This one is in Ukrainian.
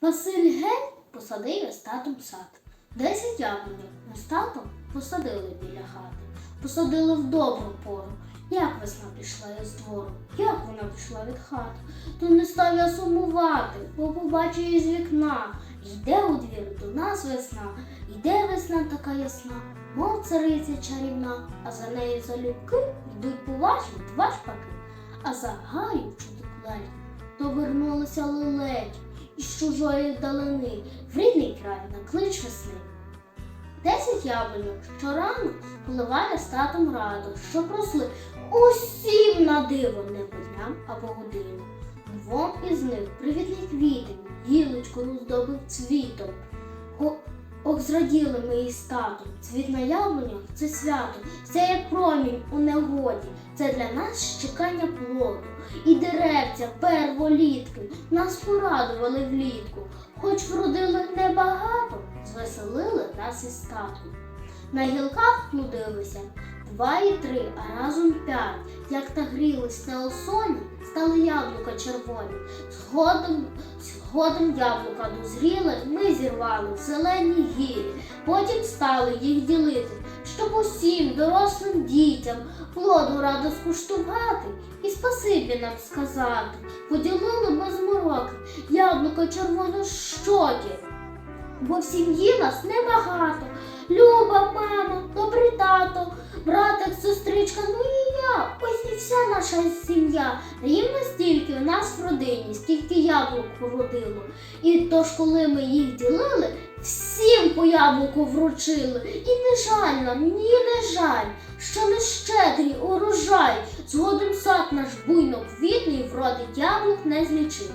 Василь геть посадив із татом сад. Десять яблуньок ми з татом посадили біля хати. Посадили в добру пору. Як весна пішла із двору, як вона пішла від хати, то не став я сумувати, бо побачив із вікна. Йде у двір до нас весна, йде весна така ясна, мов цариця чарівна, а за нею залюбки йдуть поважні два шпаки, а за гаю чути клень, то вернулися лелеті із чужої далини, в рідний край на клич весни. Десять яблуньок щорано поливає статом татом раду, що просли усім на диво не по дням, а по годину. Двом із них привітний квітень, гілочку роздобив цвітом. Ох, зраділи ми із татом. Цвіт на яблунях це свято, це як промінь у негоді. Це для нас чекання плоду. І деревця перволітки нас порадували влітку. Хоч вродили небагато, звеселили нас із татом. На гілках плодилися два і три, а разом п'ять. Як нагрілись на осоні, стали яблука червоні. Згодом, згодом яблука дозріли, ми зірвали зелені гілі. Потім стали їх ділити, щоб усім дорослим дітям плоду радо скуштувати і спасибі нам сказати. Поділили без мороки яблука червоно щоки. Бо в сім'ї нас небагато. Люба, мама, добрий тато, братик, сестричка, ну наша сім'я. Рівно стільки в нас в родині, скільки яблук породило. І тож, коли ми їх ділили, всім по яблуку вручили. І не жаль нам, ні, не жаль, що не щедрий урожай. Згодом сад наш буйно квітний, вродить яблук не злічити.